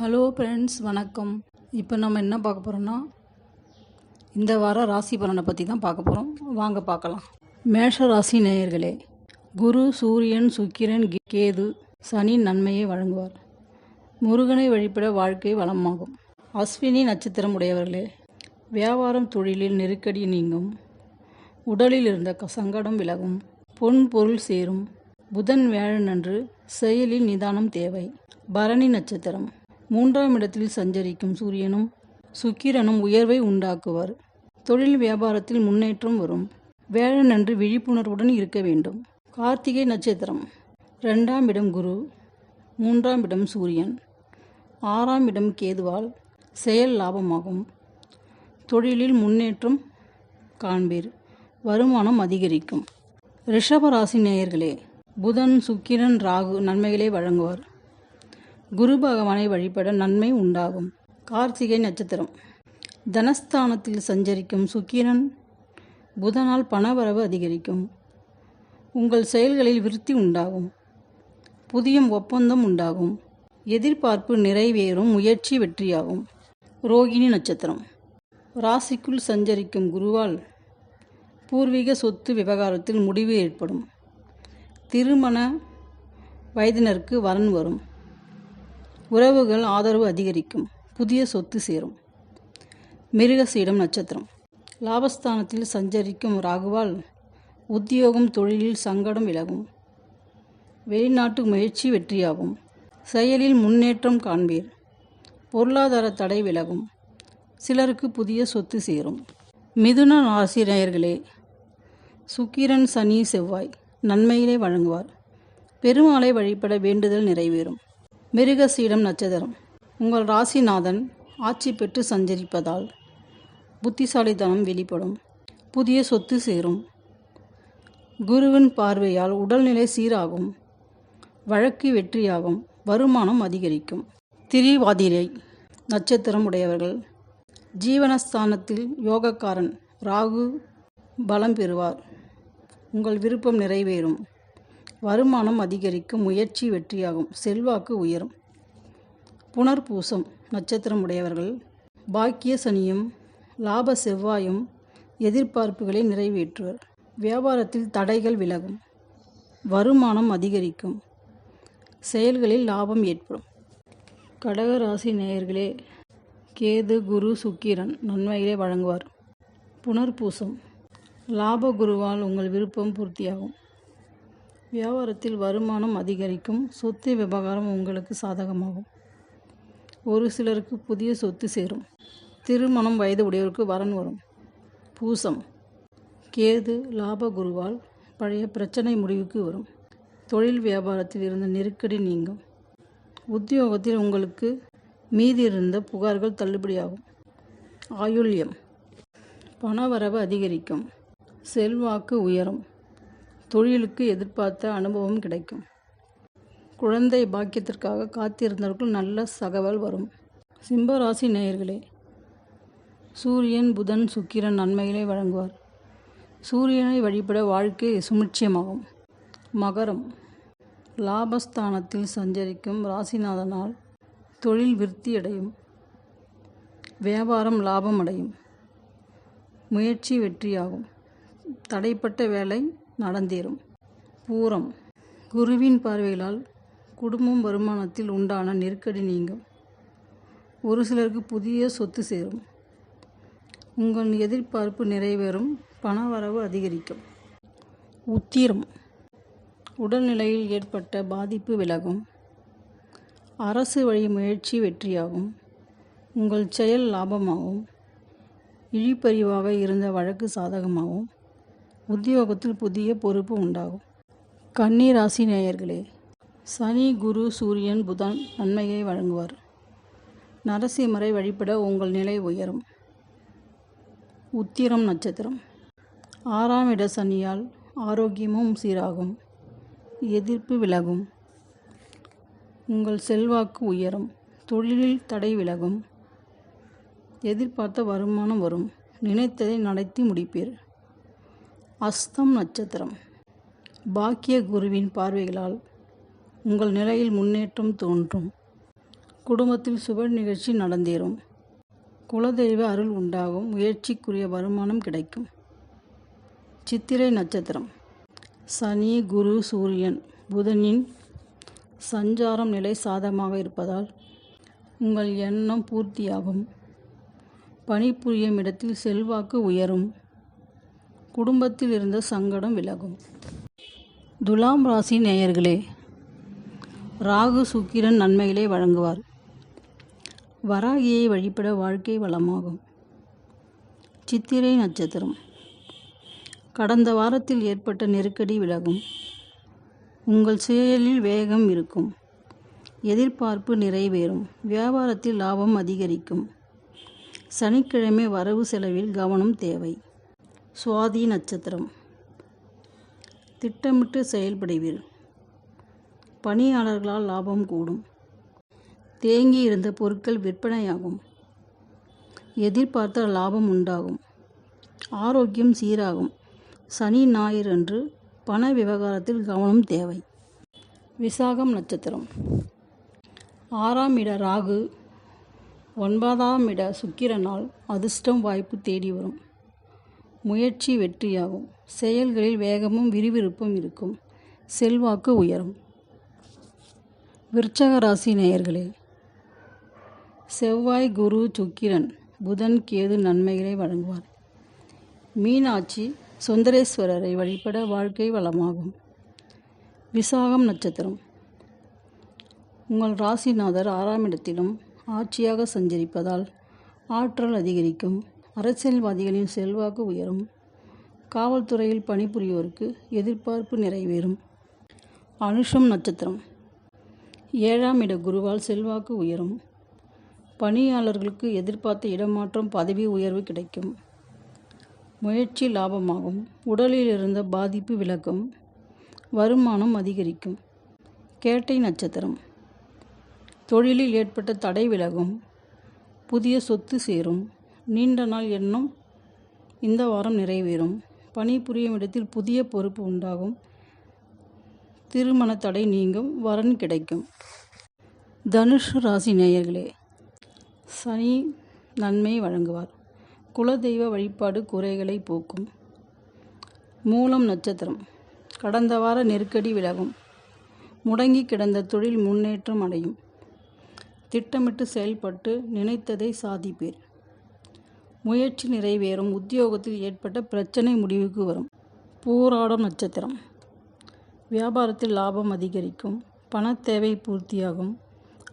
Hello friends வணக்கம். இப்போ நம்ம என்ன பார்க்க போகிறோம்னா இந்த வாரம் ராசி பலனை பற்றி தான் பார்க்க போகிறோம் வாங்க பார்க்கலாம். மேஷ ராசி நேயர்களே குரு சூரியன் சுக்கிரன் கேது சனி நன்மையை வழங்குவார். முருகனை வழிபட வாழ்க்கை வளமாகும். அஸ்வினி நட்சத்திரம் உடையவர்களே வியாபாரம் தொழிலில் நெருக்கடி நீங்கும். உடலில் இருந்த க- சங்கடம் விலகும். பொன் பொருள் சேரும். புதன் வியாழனன்று செயலில் நிதானம் தேவை. பரணி நட்சத்திரம். மூன்றாம் இடத்தில் சஞ்சரிக்கும் சூரியனும் சுக்கிரனும் உயர்வை உண்டாக்குவர். தொழில் வியாபாரத்தில் முன்னேற்றம் வரும். வியாழனன்று விழிப்புணர்வுடன் இருக்க வேண்டும். கார்த்திகை நட்சத்திரம். ரெண்டாம் இடம் குரு மூன்றாம் இடம் சூரியன் ஆறாம் இடம் கேதுவால் செயல் லாபமாகும். தொழிலில் முன்னேற்றம் காண்பீர். வருமானம் அதிகரிக்கும். ரிஷபராசி நேயர்களே புதன் சுக்கிரன் ராகு நன்மைகளை வழங்குவார். குரு பகவானை வழிபட நன்மை உண்டாகும். கார்த்திகை நட்சத்திரம். தனஸ்தானத்தில் சஞ்சரிக்கும் சுக்கிரன் புதனால் பணவரவு அதிகரிக்கும். உங்கள் செயல்களில் விருத்தி உண்டாகும். புதிய ஒப்பந்தம் உண்டாகும். எதிர்பார்ப்பு நிறைவேறும் முயற்சி வெற்றியாகும். ரோகிணி நட்சத்திரம். ராசிக்குள் சஞ்சரிக்கும் குருவால் பூர்வீக சொத்து விவகாரத்தில் முடிவு ஏற்படும். திருமண வயதினருக்கு வரன் வரும். உறவுகள் ஆதரவு அதிகரிக்கும். புதிய சொத்து சேரும். மிருகசீடம் நட்சத்திரம். லாபஸ்தானத்தில் சஞ்சரிக்கும் ராகுவால் உத்தியோகம் தொழிலில் சங்கடம் விலகும். வெளிநாட்டு முயற்சி வெற்றியாகும். செயலில் முன்னேற்றம் காண்பீர். பொருளாதார தடை விலகும். சிலருக்கு புதிய சொத்து சேரும். மிதுன ஆசிரியர்களே சுக்கிரன் சனி செவ்வாய் நன்மையிலே வழங்குவார். பெருமாளை வழிபட வேண்டுதல் நிறைவேறும். மிருகசீடம் நட்சத்திரம். உங்கள் ராசிநாதன் ஆட்சி பெற்று சஞ்சரிப்பதால் புத்திசாலித்தனம் வெளிப்படும். புதிய சொத்து சேரும். குருவின் பார்வையால் உடல்நிலை சீராகும். வழக்கு வெற்றியாகும். வருமானம் அதிகரிக்கும். திரிவாதிரை நட்சத்திரம் உடையவர்கள். ஜீவனஸ்தானத்தில் யோகக்காரன் ராகு பலம் பெறுவார். உங்கள் விருப்பம் நிறைவேறும். வருமானம் அதிகரிக்கும் முயற்சி வெற்றியாகும். செல்வாக்கு உயரும். புனர்பூசம். நட்சத்திரம் உடையவர்கள் பாக்கிய சனியும் லாப செவ்வாயும் எதிர்பார்ப்புகளை நிறைவேற்றுவர். வியாபாரத்தில் தடைகள் விலகும். வருமானம் அதிகரிக்கும். செயல்களில் லாபம் ஏற்படும். கடக ராசி நேயர்களே கேது குரு சுக்கிரன் நன்மைகளை வழங்குவார். புனர்பூசம். லாப குருவால் உங்கள் விருப்பம் பூர்த்தியாகும். வியாபாரத்தில் வருமானம் அதிகரிக்கும் சொத்து விவகாரம் உங்களுக்கு சாதகமாகும். ஒரு சிலருக்கு புதிய சொத்து சேரும். திருமணம் வயது உடையவருக்கு வரன் வரும். பூசம். கேது லாப குருவால் பழைய பிரச்சனை முடிவுக்கு வரும். தொழில் வியாபாரத்தில் இருந்த நெருக்கடி நீங்கும். உத்தியோகத்தில் உங்களுக்கு மீதி இருந்த புகார்கள் தள்ளுபடியாகும். ஆயுள்யம். பணவரவு அதிகரிக்கும். செல்வாக்கு உயரும். தொழிலுக்கு எதிர்பார்த்த அனுபவம் கிடைக்கும். குழந்தை பாக்கியத்திற்காக காத்திருந்தவர்கள் நல்ல சகவல் வரும். சிம்பராசி நேயர்களே சூரியன் புதன் சுக்கிரன் நன்மைகளை வழங்குவார். சூரியனை வழிபட வாழ்க்கை சுமிட்சியமாகும் மகரம் லாபஸ்தானத்தில் சஞ்சரிக்கும் ராசிநாதனால் தொழில் விருத்தி அடையும். வியாபாரம் லாபம் அடையும். முயற்சி வெற்றியாகும். தடைப்பட்ட வேலை நடந்தேறும். பூரம். குருவின் பார்வைகளால் குடும்பம் வருமானத்தில் உண்டான நெருக்கடி நீங்கும். ஒரு சிலருக்கு புதிய சொத்து சேரும். உங்கள் எதிர்பார்ப்பு நிறைவேறும். பணவரவு அதிகரிக்கும். உத்திரம். உடல்நிலையில் ஏற்பட்ட பாதிப்பு விலகும். அரசு வழி முயற்சி வெற்றியாகும். உங்கள் செயல் லாபமாகும். இழிப்பறிவாக இருந்த வழக்கு சாதகமாகும். உத்தியோகத்தில் புதிய பொறுப்பு உண்டாகும். கன்னி ராசி நேயர்களே சனி குரு சூரியன் புதன் நன்மையை வழங்குவார். நரசிம்மரை வழிபட உங்கள் நிலை உயரும். உத்திரம் நட்சத்திரம். ஆறாம் இட சனியால் ஆரோக்கியமும் சீராகும். எதிர்ப்பு விலகும். உங்கள் செல்வாக்கு உயரும். தொழிலில் தடை விலகும். எதிர்பார்த்த வருமானம் வரும். நினைத்ததை நடத்தி முடிப்பீர். அஸ்தம் நட்சத்திரம். பாக்கிய குருவின் பார்வைகளால் உங்கள் நிலையில் முன்னேற்றம் தோன்றும். குடும்பத்தில் சுப நிகழ்ச்சி நடந்தேறும். குலதெய்வ அருள் உண்டாகும். முயற்சிக்குரிய வருமானம் கிடைக்கும். சித்திரை நட்சத்திரம். சனி குரு சூரியன் புதனின் சஞ்சாரம் நிலை சாதகமாக இருப்பதால் உங்கள் எண்ணம் பூர்த்தியாகும். பணிபுரியும் இடத்தில் செல்வாக்கு உயரும். குடும்பத்தில் இருந்த சங்கடம் விலகும். துலாம் ராசி நேயர்களே ராகு சுக்கிரன் நன்மைகளை வழங்குவார். வராகியை வழிபட வாழ்க்கை வளமாகும். சித்திரை நட்சத்திரம். கடந்த வாரத்தில் ஏற்பட்ட நெருக்கடி விலகும். உங்கள் செயலில் வேகம் இருக்கும். எதிர்பார்ப்பு நிறைவேறும். வியாபாரத்தில் லாபம் அதிகரிக்கும். சனிக்கிழமை வரவு செலவில் கவனம் தேவை. சுவாதி நட்சத்திரம். திட்டமிட்டு செயல்படுவீர். பணியாளர்களால் லாபம் கூடும். தேங்கி இருந்த பொருட்கள் விற்பனையாகும். எதிர்பார்த்த லாபம் உண்டாகும். ஆரோக்கியம் சீராகும். சனி ஞாயிறு அன்று பண விவகாரத்தில் கவனம் தேவை. விசாகம் நட்சத்திரம். ஆறாம் இட ராகு ஒன்பதாம் இட சுக்கிரனால் அதிர்ஷ்டம் வாய்ப்பு தேடி வரும். முயற்சி வெற்றியாகும். செயல்களில் வேகமும் விறுவிறுப்பும் இருக்கும். செல்வாக்கு உயரும். விருச்சக ராசி நேயர்களே செவ்வாய் குரு சுக்கிரன் புதன் கேது நன்மைகளை வழங்குவார். மீனாட்சி சுந்தரேஸ்வரரை வழிபட வாழ்க்கை வளமாகும். விசாகம் நட்சத்திரம். உங்கள் ராசிநாதர் ஆறாம் இடத்திலும் ஆட்சியாக சஞ்சரிப்பதால் ஆற்றல் அதிகரிக்கும். அரசியல்வாதிகளின் செல்வாக்கு உயரும். காவல்துறையில் பணிபுரியோருக்கு எதிர்பார்ப்பு நிறைவேறும். அனுஷம் நட்சத்திரம். ஏழாம் இட குருவால் செல்வாக்கு உயரும். பணியாளர்களுக்கு எதிர்பார்த்த இடமாற்றம் பதவி உயர்வு கிடைக்கும். முயற்சி லாபமாகும். உடலில் இருந்த பாதிப்பு விலகும். வருமானம் அதிகரிக்கும். கேட்டை நட்சத்திரம். தொழிலில் ஏற்பட்ட தடை விலகும். புதிய சொத்து சேரும். நீண்ட நாள் எண்ணம் இந்த வாரம் நிறைவேறும். பணிபுரியும் இடத்தில் புதிய பொறுப்பு உண்டாகும். திருமண தடை நீங்கும். வரன் கிடைக்கும். தனுஷ் ராசி நேயர்களே சனி நன்மை வழங்குவார். குலதெய்வ வழிபாடு குறைகளை போக்கும். மூலம் நட்சத்திரம். கடந்த வார நெருக்கடி விலகும். முடங்கி கிடந்த தொழில் முன்னேற்றம் அடையும். திட்டமிட்டு செயல்பட்டு நினைத்ததை சாதிப்பீர். முயற்சி நிறைவேறும். உத்தியோகத்தில் ஏற்பட்ட பிரச்சனை முடிவுக்கு வரும். பூராடம் நட்சத்திரம். வியாபாரத்தில் லாபம் அதிகரிக்கும். பணத்தேவை பூர்த்தியாகும்.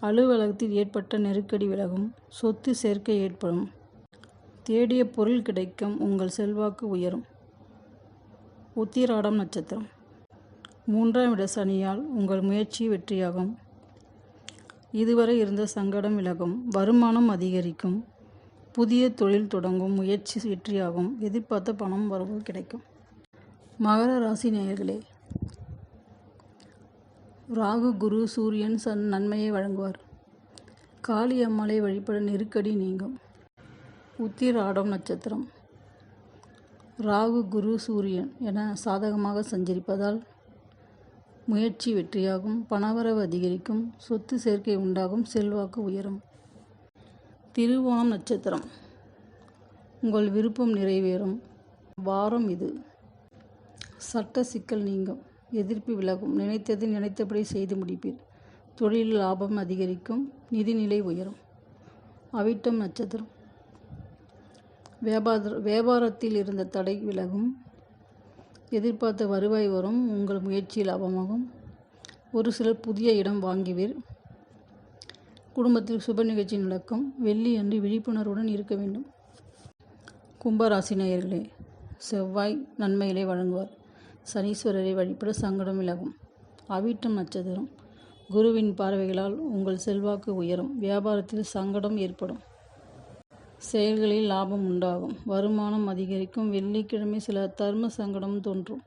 அலுவலகத்தில் ஏற்பட்ட நெருக்கடி விலகும். சொத்து சேர்க்கை ஏற்படும். தேடிய பொருள் கிடைக்கும். உங்கள் செல்வாக்கு உயரும். உத்திராடம் நட்சத்திரம். மூன்றாம் இட சனியால் உங்கள் முயற்சி வெற்றியாகும். இதுவரை இருந்த சங்கடம் விலகும். வருமானம் அதிகரிக்கும். புதிய தொழில் தொடங்கும் முயற்சி வெற்றியாகும். எதிர்பார்த்த பணம் வரவு கிடைக்கும். மகர ராசி நேயர்களே ராகு குரு சூரியன் சன் நன்மையை வழங்குவார். காளி அம்மாளை வழிபட நெருக்கடி நீங்கும். உத்திராடம் நட்சத்திரம். ராகு குரு சூரியன் என சாதகமாக சஞ்சரிப்பதால் முயற்சி வெற்றியாகும். பணவரவு அதிகரிக்கும். சொத்து சேர்க்கை உண்டாகும். செல்வாக்கு உயரும். திருவோணம் நட்சத்திரம். உங்கள் விருப்பம் நிறைவேறும். வாரம் இது. சட்ட சிக்கல் நீங்கும். எதிர்ப்பு விலகும். நினைத்தது நினைத்தபடி செய்து முடிப்பீர். தொழில் லாபம் அதிகரிக்கும். நிதிநிலை உயரும். அவிட்டம் நட்சத்திரம். வியாபார வியாபாரத்தில் இருந்த தடை விலகும். எதிர்பார்த்த வருவாய் வரும். உங்கள் முயற்சி லாபமாகும். ஒரு சிலர் புதிய இடம் வாங்குவீர். குடும்பத்தில் சுப நிகழ்ச்சி நடக்கும். வெள்ளி அன்று விழிப்புணர்வுடன் இருக்க வேண்டும். கும்பராசி நேயர்களே செவ்வாய் நன்மைகளை வழங்குவார். சனீஸ்வரரை வழிபட சங்கடம் விலகும். அவிட்டம் நட்சத்திரம். குருவின் பார்வைகளால் உங்கள் செல்வாக்கு உயரும். வியாபாரத்தில் சங்கடம் ஏற்படும். செயல்களில் லாபம் உண்டாகும். வருமானம் அதிகரிக்கும். வெள்ளிக்கிழமை சில தர்ம சங்கடம் தோன்றும்.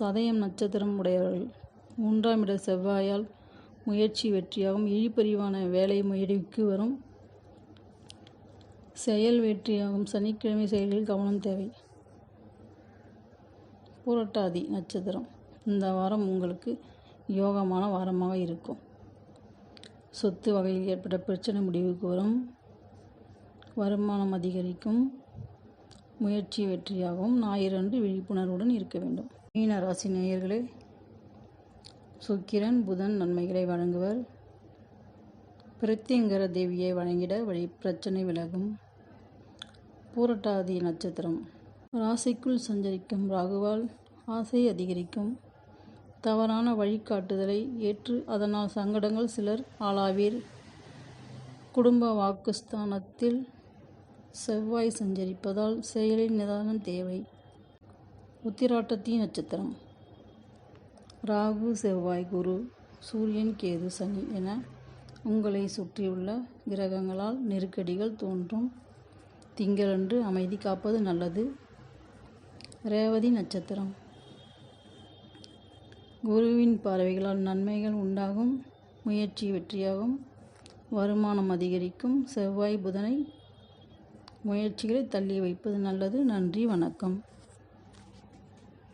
சதயம் நட்சத்திரம் உடையவர்கள். மூன்றாம் இட செவ்வாயால் முயற்சி வெற்றியாகும். இழிப்பறிவான வேலை முடிவுக்கு வரும். செயல் வெற்றியாகும். சனிக்கிழமை செயல்களில் கவனம் தேவை. புரட்டாதி நட்சத்திரம். இந்த வாரம் உங்களுக்கு யோகமான வாரமாக இருக்கும். சொத்து வகையில் ஏற்பட்ட பிரச்சனை முடிவுக்கு வரும். வருமானம் அதிகரிக்கும். முயற்சி வெற்றியாகவும் ஞாயிறன்று விழிப்புணர்வுடன் இருக்க வேண்டும். மீனராசி நேயர்களே சுக்கிரன் புதன் நன்மைகளை வழங்குவர். பிரத்யங்கர தேவியை வழங்கிட வழி பிரச்சனை விலகும். பூரட்டாதி நட்சத்திரம். ராசிக்குள் சஞ்சரிக்கும் ராகுவால் ஆசை அதிகரிக்கும். தவறான வழிகாட்டுதலை ஏற்று அதனால் சங்கடங்கள் சிலர் ஆளாவீர். குடும்ப வாக்குஸ்தானத்தில் செவ்வாய் சஞ்சரிப்பதால் செயலின் நிதானம் தேவை. உத்திராட்டத்தின் நட்சத்திரம். ராகு செவ்வாய் குரு சூரியன் கேது சனி என உங்களை சுற்றியுள்ள கிரகங்களால் நெருக்கடிகள் தோன்றும். திங்களன்று அமைதி காப்பது நல்லது. ரேவதி நட்சத்திரம். குருவின் பார்வைகளால் நன்மைகள் உண்டாகும். முயற்சி வெற்றியாகும். வருமானம் அதிகரிக்கும். செவ்வாய் புதனை முயற்சிகளை தள்ளி வைப்பது நல்லது. நன்றி வணக்கம்.